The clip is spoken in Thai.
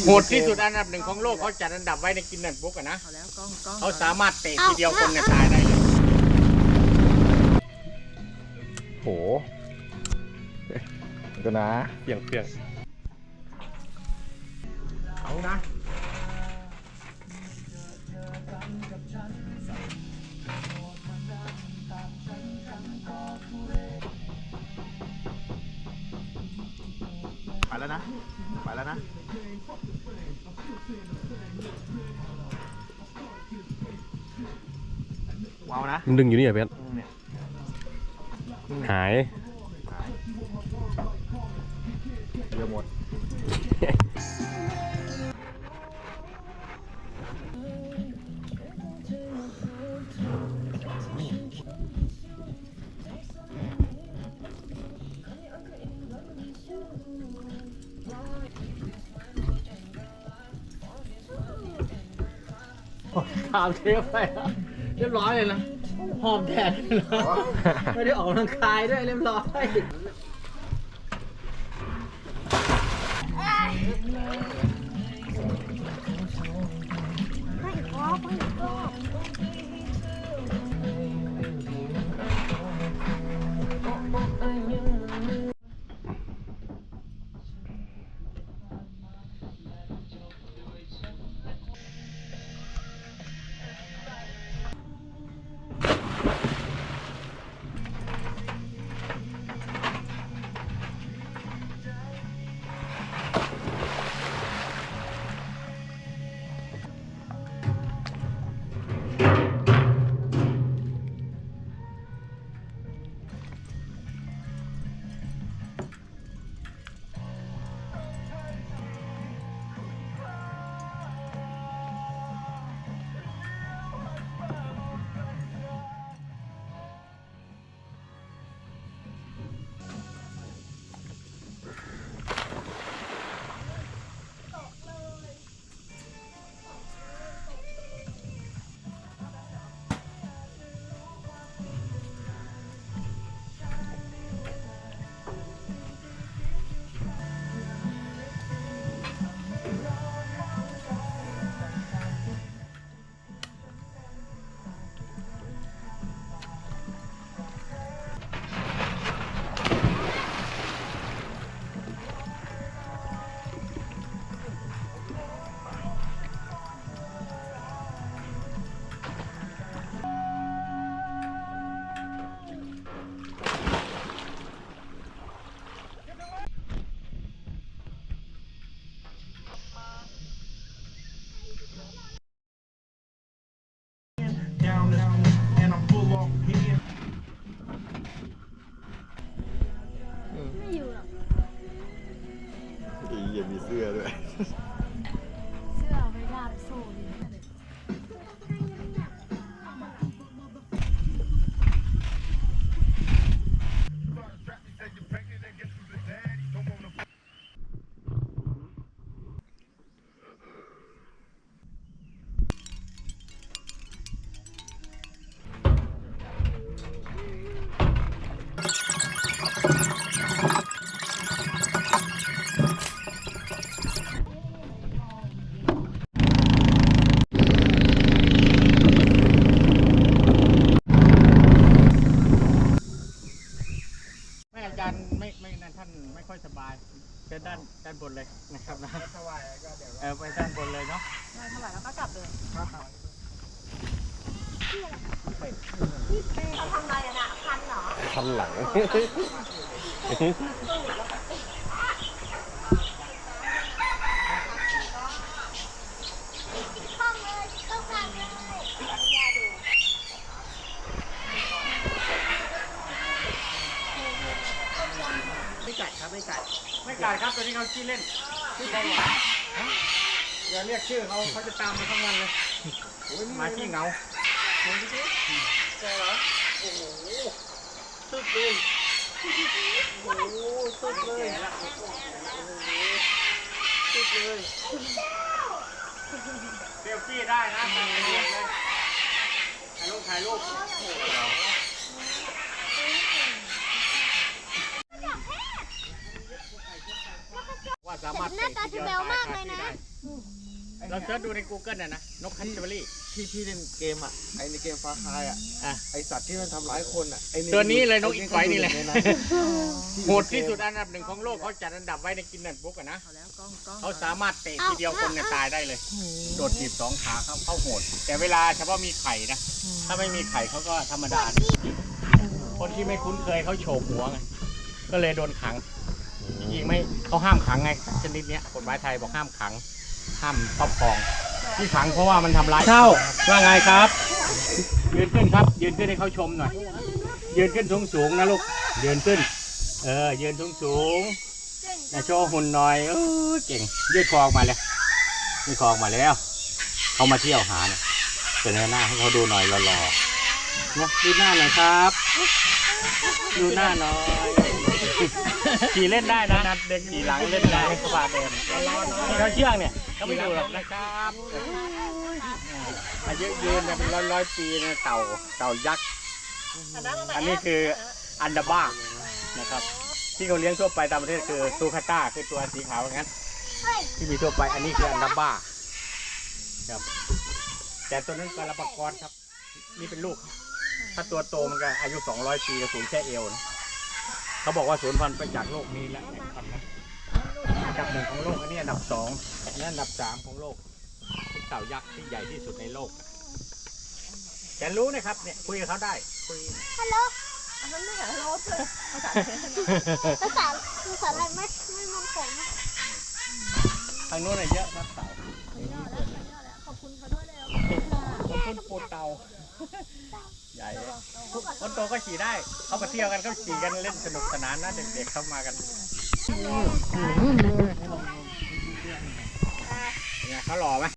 โหดที่สุดอันดับหนึ่งของโลกเขาจัดอันดับไว้ในกินนันบุ๊กอะนะ เอาแล้วกล้องกล้องเขาสามารถเตะทีเดียวคนเนี่ยตายได้เลยโหเดี๋ยวนะเปลี่ยงเปลี่ยงเอานะไปแล้วนะ ไปแล้วนะ ว้าวนะมันดึงอยู่นี่เหรอเพชรเนี่ยหายเรือหมด ถามเทปไปแล้วเรียบร้อยเลยนะหอมแดดเลยนะไม่ได้ออกกำลังกายด้วยเรียบร้อย ไม่ไม่นั่นท่านไม่ค่อยสบายเชิญด้านด้านบนเลยนะครับนะเออไปด้านบนเลยเนาะได้เท่าไหร่แล้วก็กลับเลยเขาทำอะไรอะน่ะพันเหรอคันหลัง ข้องเลยเข้ากลางเลยยาดู ไม่กัดครับไม่กัดไม่กัดครับตัวนี้เขาขี้เล่นขี้เล่นอย่าเรียกชื่อเขาเขาจะตามมาทั้งวันเลยมาขี้เหงาตึ๊ดเลยโอ้โหตึ๊ดเลยตึ๊ดเลยเซลฟี่ได้นะถ่ายรูปเลยถ่ายรูปถ่ายรูปว่า สามารถ หน้าตาจะแบ๊วมากเลยนะ เราเสิร์ชดูใน Google น่ะนะนกคันเจอรี่ ที่พี่เล่นเกมอะไอในเกมฟาคายอะอะ ไอสัตว์ที่มันทำร้ายคนอะไอตัวนี้เลยนกอีกไฟนี่แหละในั้นโหดที่สุดอันดับหนึ่งของโลกเขาจัดอันดับไว้ในกินนันบุ๊กอะนะเอาแล้วกล้องกล้องเขาสามารถเตะทีเดียวคนเนี่ยตายได้เลย โดดถีบสองขาเขาเข้าโหด แต่เวลาเฉพาะมีไข่นะ ถ้าไม่มีไข่เขาก็ธรรมดา คนที่ไม่คุ้นเคยเขาโฉบหัวไง ก็เลยโดนขัง จริงๆไม่เขาห้ามขังไงชนิดเนี้ยกฎหมายไทยบอกห้ามขัง ห้ามครอบครอง ที่ขังเพราะว่ามันทำร้ายเข้าว่าไงครับ ยืนขึ้นครับ ยืนขึ้นให้เขาชมหน่อย ยืนขึ้นสูงสูงๆนะลูก ยืนขึ้น เออ ยืนสูงสูงๆนะโชว์หุ่นหน่อยเออเก่ง ยืดคอออกมาเลยยืดคอออกมาแล้ว เขามาเที่ยวหาเนี่ยเป็นหน้าให้เขาดูหน่อยหล่อๆเนาะดูหน้าหน่อยครับ ดูหน้าหน่อย ขี่เล่นได้นะเด็กขี่หลังเล่นได้ให้เขาบาเดินที่เขาเชื่องเนี่ยเขาไม่ดูหรอกนะครับอายุยืนเนี่ยเป็นร้อยร้อยๆปีเนี่ยเต่าเต่ายักษ์อันนี้คืออันดาบ้านะครับที่เขาเลี้ยงทั่วไปตามประเทศคือซูคาต้าคือตัวสีขาวอย่างนั้นที่มีทั่วไปอันนี้คืออันดาบ้าครับแต่ตัวนั้นกระปากรครับ นี่เป็นลูก ถ้าตัวโตมันก็อายุ 200 ปีก็สูงแค่เอวนะ เขาบอกว่าสูญพันธุ์ไปจากโลกนี้แล้วนะครับนะอันดับหนึ่งของโลกอันนี้อันดับสองและอันดับสามของโลกเป็นเต่ายักษ์ที่ใหญ่ที่สุดในโลกอะแต่รู้นะครับเนี่ยคุยกับเขาได้คุย ฮัลโหลอันนั้นไม่เหรอโรสเลยภาษาเทศภาษาภาษาอะไรไม่ไม่มันผมทางโน้นน่ะเยอะครับเต่าข ผมพูดปูเต่าใหญ่เลยคนโตก็ขี่ได้ เขามาเที่ยวกันเขาขี่กันเล่นสนุกสนานนะเด็กๆเข้ามากันเนี่ยเขาหล่อไหม